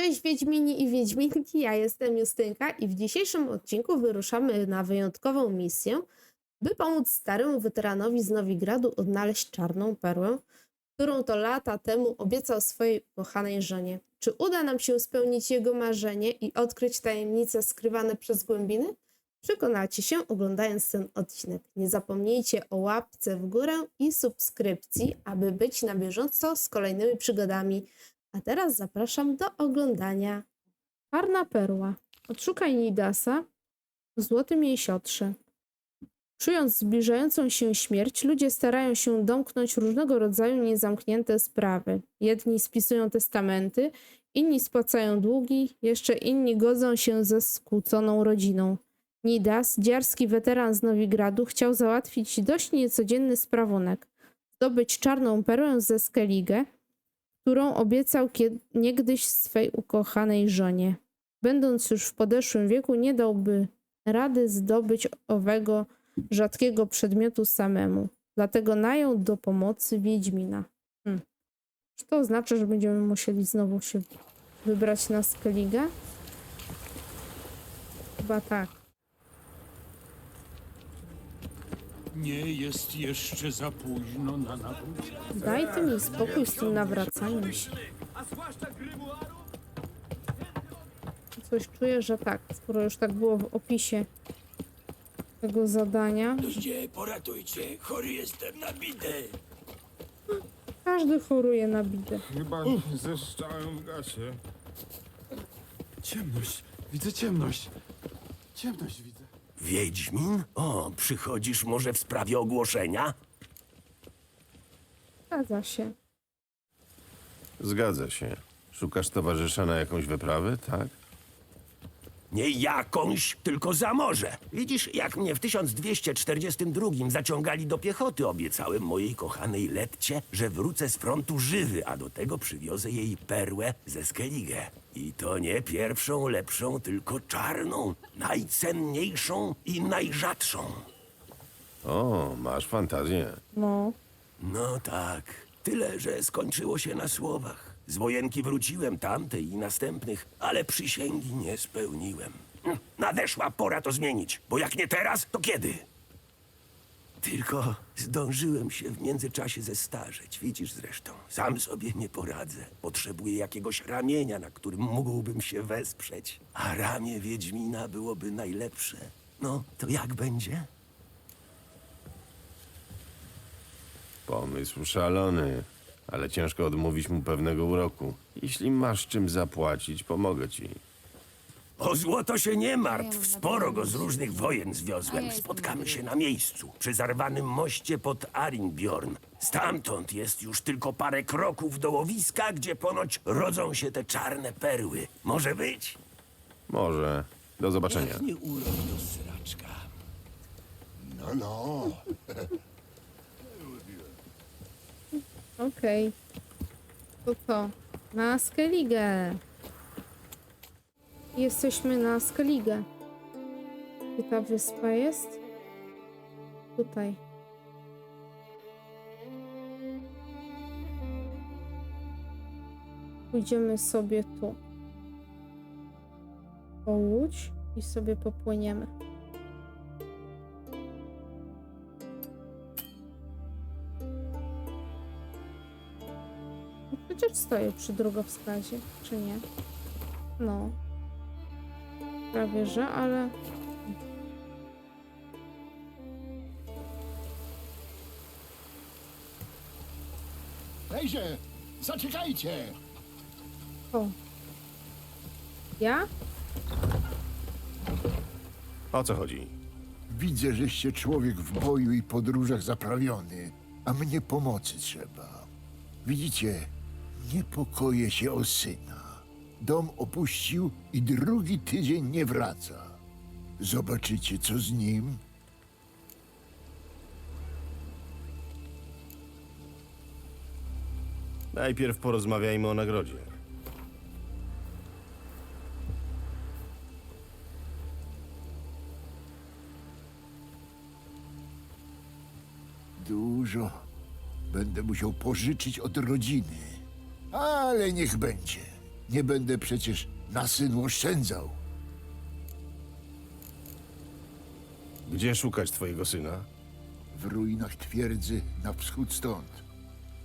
Cześć Wiedźmini i Wiedźminki, ja jestem Justynka i w dzisiejszym odcinku wyruszamy na wyjątkową misję, by pomóc staremu weteranowi z Nowigradu odnaleźć czarną perłę, którą to lata temu obiecał swojej kochanej żonie. Czy uda nam się spełnić jego marzenie i odkryć tajemnice skrywane przez głębiny? Przekonacie się oglądając ten odcinek. Nie zapomnijcie o łapce w górę i subskrypcji, aby być na bieżąco z kolejnymi przygodami. A teraz zapraszam do oglądania. Czarna perła. Odszukaj Nidasa w złotym jej siotrze. Czując zbliżającą się śmierć, ludzie starają się domknąć różnego rodzaju niezamknięte sprawy. Jedni spisują testamenty, inni spłacają długi, jeszcze inni godzą się ze skłóconą rodziną. Nidas, dziarski weteran z Nowigradu, chciał załatwić dość niecodzienny sprawunek. Zdobyć czarną perłę ze Skellige, którą obiecał niegdyś swej ukochanej żonie. Będąc już w podeszłym wieku, nie dałby rady zdobyć owego rzadkiego przedmiotu samemu. Dlatego najął do pomocy Wiedźmina. Hmm. Czy to oznacza, że będziemy musieli znowu się wybrać na Skellige? Chyba tak. Nie jest jeszcze za późno na nawrócenie. Daj ty mi spokój z tym nawracaniem się. Coś czuję, że tak, skoro już tak było w opisie tego zadania. Ludzie, poratujcie, chory jestem na bidę. Każdy choruje na bidę. Chyba zeszczałem w gasie. Ciemność. Widzę ciemność. Ciemność widzę. Wiedźmin? O, przychodzisz może w sprawie ogłoszenia? Zgadza się. Zgadza się. Szukasz towarzysza na jakąś wyprawę, tak? Nie jakąś, tylko za morze. Widzisz, jak mnie w 1242 zaciągali do piechoty, obiecałem mojej kochanej Letcie, że wrócę z frontu żywy, a do tego przywiozę jej perłę ze Skellige. I to nie pierwszą, lepszą, tylko czarną, najcenniejszą i najrzadszą. O, masz fantazję. No, No tak, tyle, że skończyło się na słowach. Z wojenki wróciłem tamtej i następnych, ale przysięgi nie spełniłem. Hm, Nadeszła pora to zmienić, bo jak nie teraz, to kiedy? Tylko zdążyłem się w międzyczasie zestarzeć, widzisz zresztą. Sam sobie nie poradzę. Potrzebuję jakiegoś ramienia, na którym mógłbym się wesprzeć. A ramię Wiedźmina byłoby najlepsze. No, to jak będzie? Pomysł szalony, ale ciężko odmówić mu pewnego uroku. Jeśli masz czym zapłacić, pomogę ci. O złoto się nie martw, sporo go z różnych wojen zwiozłem. Spotkamy się na miejscu, przy zarwanym moście pod Arinbjorn. Stamtąd jest już tylko parę kroków do łowiska, gdzie ponoć rodzą się te czarne perły. Może być? Może. Do zobaczenia. Nie urok do sraczka. okej. To co? Na Skellige. Jesteśmy na Skellige. Gdzie ta wyspa jest? Tutaj. Pójdziemy sobie tu. Po łódź i sobie popłyniemy. Przecież stoję przy drogowskazie, czy nie? No. Prawie że, ale. Hejże, zaczekajcie! O. Ja? O co chodzi? Widzę, żeście człowiek w boju i podróżach zaprawiony, a mnie pomocy trzeba. Widzicie, niepokoję się o syna. Dom opuścił i drugi tydzień nie wraca. Zobaczycie, co z nim? Najpierw porozmawiajmy o nagrodzie. Dużo. Będę musiał pożyczyć od rodziny. Ale niech będzie. Nie będę przecież na synu oszczędzał. Gdzie szukać twojego syna? W ruinach twierdzy na wschód stąd.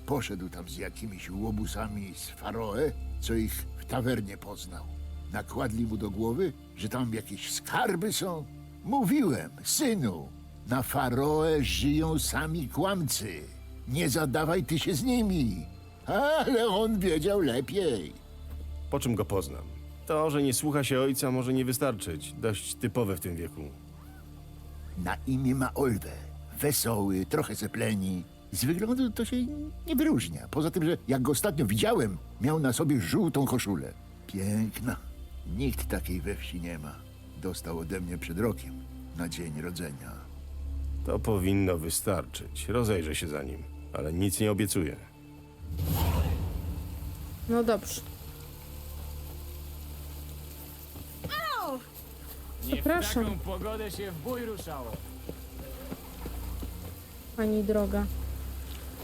Poszedł tam z jakimiś łobusami z Faroe, co ich w tawernie poznał. Nakładli mu do głowy, że tam jakieś skarby są. Mówiłem, synu, na Faroe żyją sami kłamcy. Nie zadawaj ty się z nimi. Ale on wiedział lepiej. Po czym go poznam? To, że nie słucha się ojca, może nie wystarczyć. Dość typowe w tym wieku. Na imię ma Olwę. Wesoły, trochę zepleni. Z wyglądu to się nie wyróżnia. Poza tym, że jak go ostatnio widziałem, miał na sobie żółtą koszulę. Piękna. Nikt takiej we wsi nie ma. Dostał ode mnie przed rokiem, na dzień rodzenia. To powinno wystarczyć. Rozejrzę się za nim, ale nic nie obiecuję. No dobrze. Nie Zapraszam. w taką pogodę się w bój ruszało. Pani droga.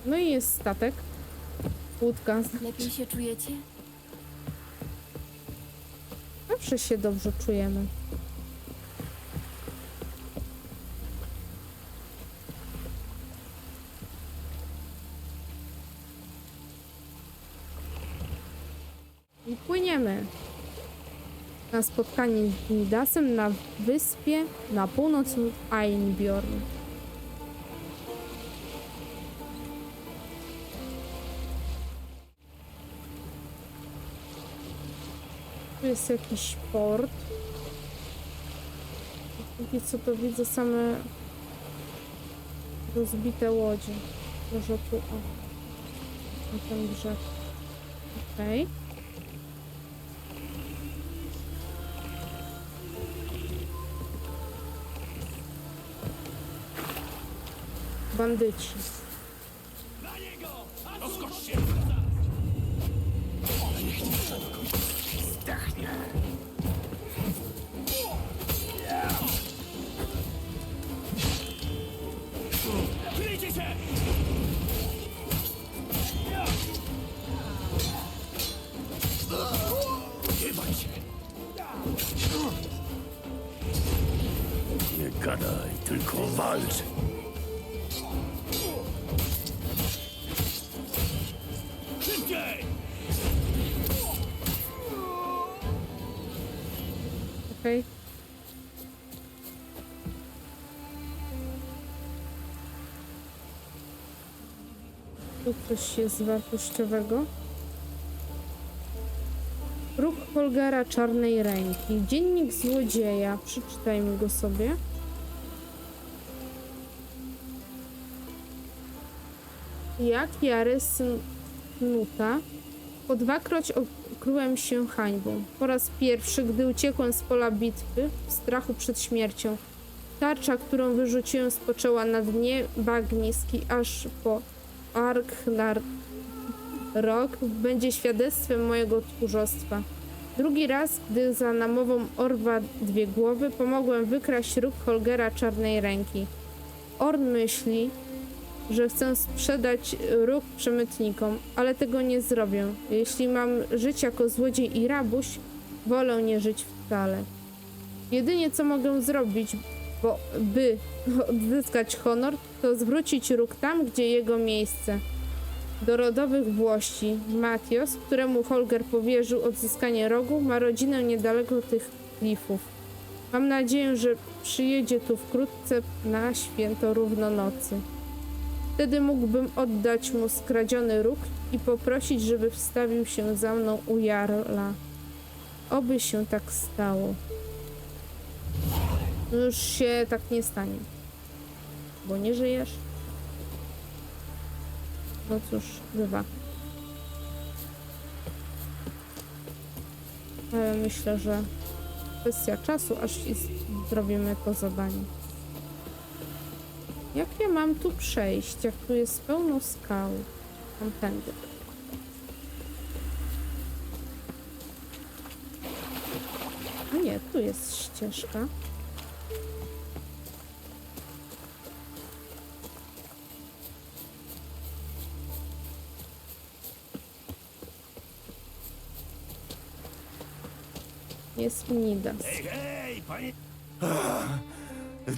No i jest statek. Łódka. Lepiej się czujecie? Zawsze się dobrze czujemy. I płyniemy na spotkanie z Midasem na wyspie na północ Einbjorn. Tu jest jakiś port. Póki co to widzę same rozbite łodzie. Może tu o. Na ten brzeg. Okej. Bandyci. Nie Tu coś jest wartościowego. Ruch Holgera Czarnej Ręki. Dziennik złodzieja. Przeczytajmy go sobie. Jak Jary syn Nuta po dwakroć okryłem się hańbą. Po raz pierwszy, gdy uciekłem z pola bitwy, w strachu przed śmiercią. Tarcza, którą wyrzuciłem, spoczęła na dnie bagniski, aż po Arknar rok będzie świadectwem mojego tchórzostwa. Drugi raz, gdy za namową Orwa dwie głowy, pomogłem wykraść róg Holgera Czarnej Ręki. Orn myśli, że chcę sprzedać róg przemytnikom, ale tego nie zrobię. Jeśli mam żyć jako złodziej i rabuś, wolę nie żyć wcale. Jedynie co mogę zrobić, bo by odzyskać honor, to zwrócić róg tam, gdzie jego miejsce. Do rodowych Włości Matios, któremu Holger powierzył odzyskanie rogu, ma rodzinę niedaleko tych klifów. Mam nadzieję, że przyjedzie tu wkrótce na święto równonocy. Wtedy mógłbym oddać mu skradziony róg i poprosić, żeby wstawił się za mną u Jarla. Oby się tak stało. Już się tak nie stanie. Bo nie żyjesz? No cóż, bywa. Ale myślę, że kwestia czasu, aż zrobimy to zadanie. Jak ja mam tu przejść, jak tu jest pełno skał? Tamtędy. A nie, tu jest ścieżka. Jest Nidas. Hej, hej, panie...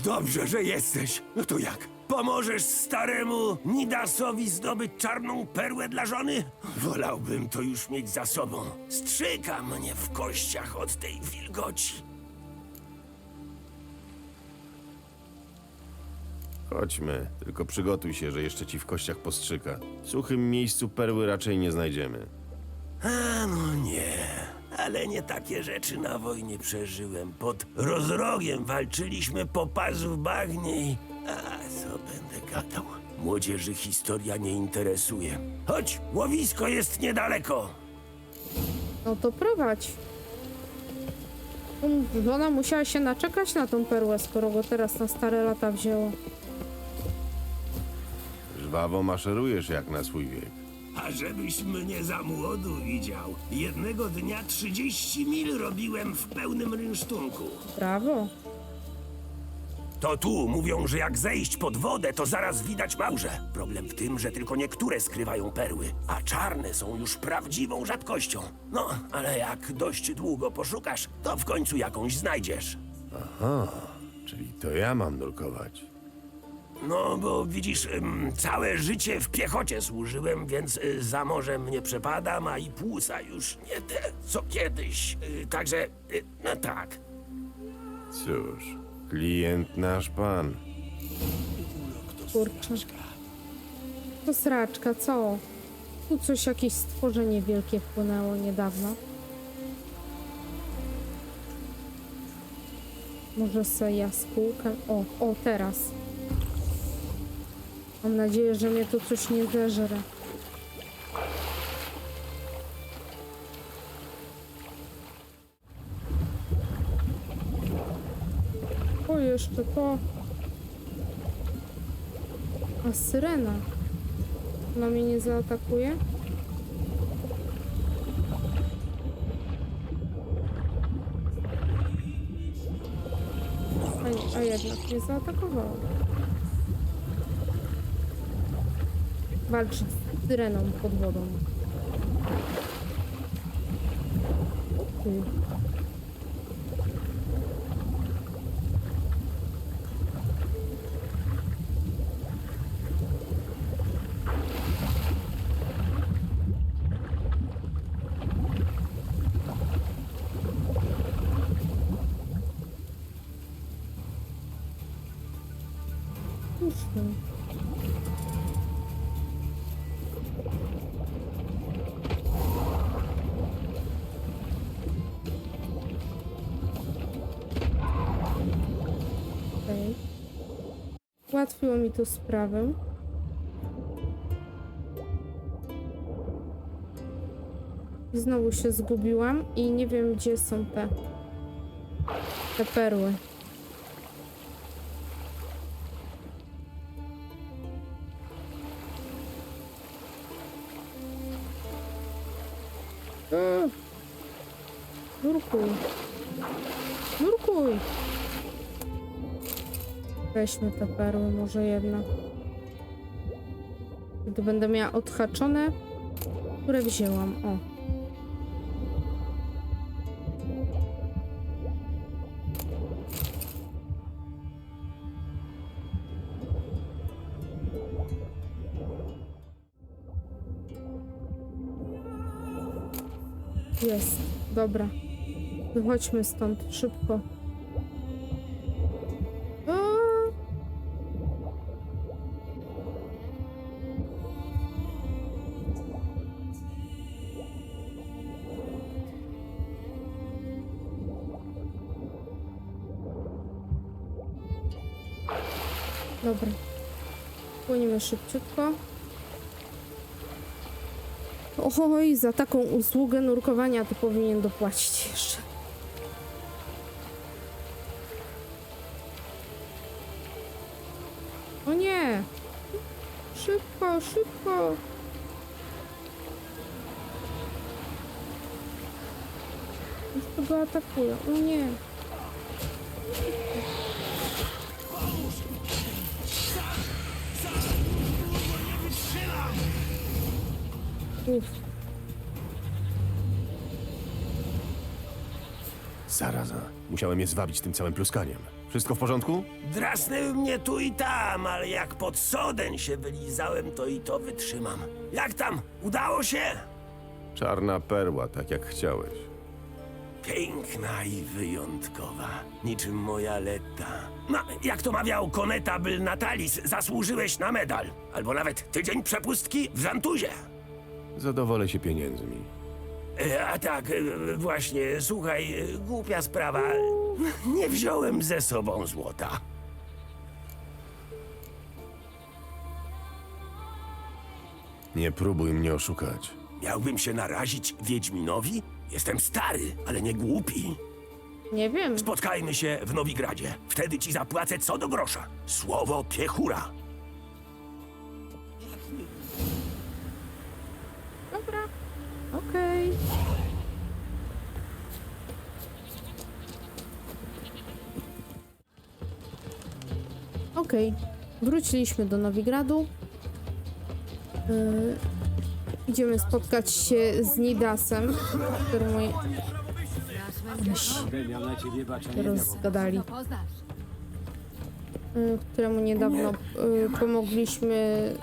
Dobrze, że jesteś. No to jak? Pomożesz staremu Nidasowi zdobyć czarną perłę dla żony? Wolałbym to już mieć za sobą. Strzyka mnie w kościach od tej wilgoci. Chodźmy, tylko przygotuj się, że jeszcze ci w kościach postrzyka. W suchym miejscu perły raczej nie znajdziemy. A no nie, ale nie takie rzeczy na wojnie przeżyłem. Pod rozrogiem walczyliśmy po pas w bagnie i... A co będę gadał? Młodzieży historia nie interesuje. Chodź, łowisko jest niedaleko. No to prowadź. Żona musiała się naczekać na tą perłę, skoro go teraz na stare lata wzięło. Żwawo maszerujesz jak na swój wiek. A żebyś mnie za młodu widział. Jednego dnia 30 mil robiłem w pełnym rynsztunku. Brawo. To tu mówią, że jak zejść pod wodę, to zaraz widać małże. Problem w tym, że tylko niektóre skrywają perły, a czarne są już prawdziwą rzadkością. No, ale jak dość długo poszukasz, to w końcu jakąś znajdziesz. Czyli to ja mam nurkować. No, bo widzisz, całe życie w piechocie służyłem, więc y, za morzem nie przepadam, a i płuca już nie te, co kiedyś. Y, także, y, no tak. Cóż, klient nasz pan. Kurczę. To sraczka, co? Tu coś, jakieś stworzenie wielkie wpłynęło niedawno. Może sobie jaskółkę... O, o, teraz. Mam nadzieję, że mnie tu coś nie zeżre. O, jeszcze to... A syrena? Ona mnie nie zaatakuje? A, a jednak mnie zaatakowała. Walczy z syreną pod wodą. O ty. Ułatwiło mi to sprawę. Znowu się zgubiłam i nie wiem gdzie są te te perły. Nurkuj. Nurkuj. Weźmy te perły może jednak. Gdy będę miała odhaczone, które wzięłam. O. Jest. Dobra. Wychodźmy stąd szybko. Szybciutko. Oj, za taką usługę nurkowania to powinien dopłacić jeszcze. O nie! Szybko, szybko! Już go atakują. O nie! Uff. Zaraza. Musiałem je zwabić tym całym pluskaniem. Wszystko w porządku? Drasnęły mnie tu i tam, ale jak pod soden się wylizałem, to i to wytrzymam. Jak tam? Udało się? Czarna perła, tak jak chciałeś. Piękna i wyjątkowa, niczym moja Letta. No, jak to mawiał Konetabyl Natalis, zasłużyłeś na medal. Albo nawet tydzień przepustki w Zantuzie. Zadowolę się pieniędzmi. E, A tak, e, właśnie, słuchaj, e, głupia sprawa. Nie wziąłem ze sobą złota. Nie próbuj mnie oszukać. Miałbym się narazić Wiedźminowi? Jestem stary, ale nie głupi. Nie wiem. Spotkajmy się w Nowigradzie. Wtedy ci zapłacę co do grosza. Słowo piechura. Okej. Okej. Wróciliśmy do Nowigradu. Yy, idziemy spotkać się z Nidasem, który mój rozgadali. Yy, któremu niedawno yy, pomogliśmy.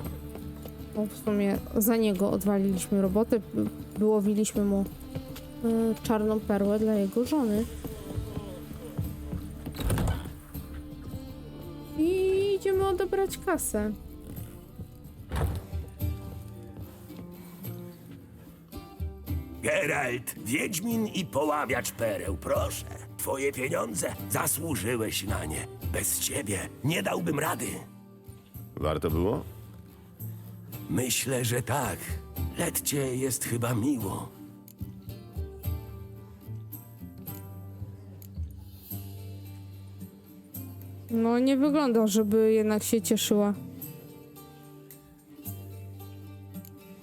No w sumie za niego odwaliliśmy robotę. Wyłowiliśmy mu yy, czarną perłę dla jego żony. I idziemy odebrać kasę. Geralt, Wiedźmin i poławiacz pereł, proszę. Twoje pieniądze, zasłużyłeś na nie. Bez ciebie nie dałbym rady. Warto było? Myślę, że tak. Letcie jest chyba miło. No nie wygląda, żeby jednak się cieszyła.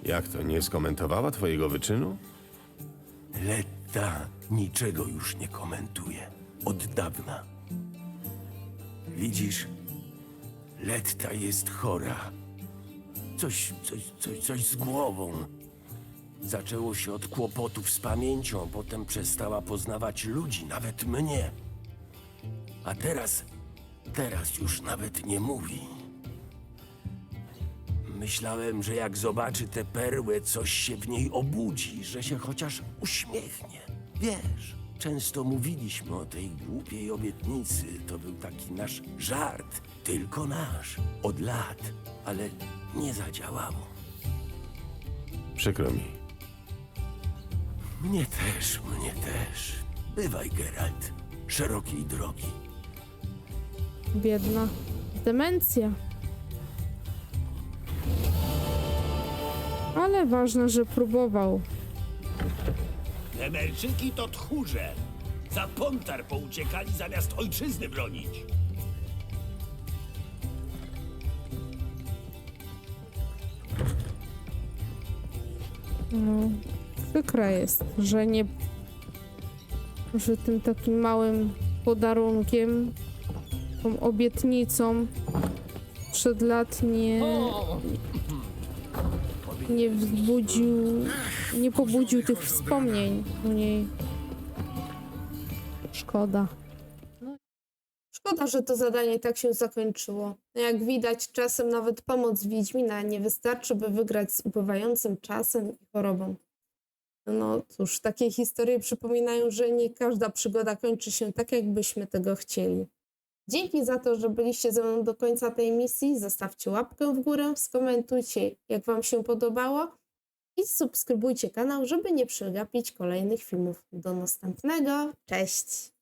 Jak to, nie skomentowała twojego wyczynu? Letta niczego już nie komentuje. Od dawna. Widzisz, Letta jest chora. Coś, coś, coś, coś z głową. Zaczęło się od kłopotów z pamięcią, potem przestała poznawać ludzi, nawet mnie. A teraz, teraz już nawet nie mówi. Myślałem, że jak zobaczy te perły, coś się w niej obudzi, że się chociaż uśmiechnie. Wiesz, często mówiliśmy o tej głupiej obietnicy. To był taki nasz żart, tylko nasz, od lat, ale nie zadziałało. Przykro mi. Mnie też, mnie też. Bywaj, Geralt, szerokiej drogi. Biedna. Demencja. Ale ważne, że próbował. Emerczyki to tchórze. Za pontar pouciekali zamiast ojczyzny bronić. No, przykre jest, że nie. że tym takim małym podarunkiem, tą obietnicą przed lat nie. nie wzbudził. nie pobudził tych wspomnień u niej. Szkoda. Szkoda, że to zadanie tak się zakończyło. Jak widać, czasem nawet pomoc Wiedźmina nie wystarczy, by wygrać z upływającym czasem i chorobą. No cóż, takie historie przypominają, że nie każda przygoda kończy się tak, jakbyśmy tego chcieli. Dzięki za to, że byliście ze mną do końca tej misji. Zostawcie łapkę w górę, skomentujcie, jak Wam się podobało i subskrybujcie kanał, żeby nie przegapić kolejnych filmów. Do następnego. Cześć!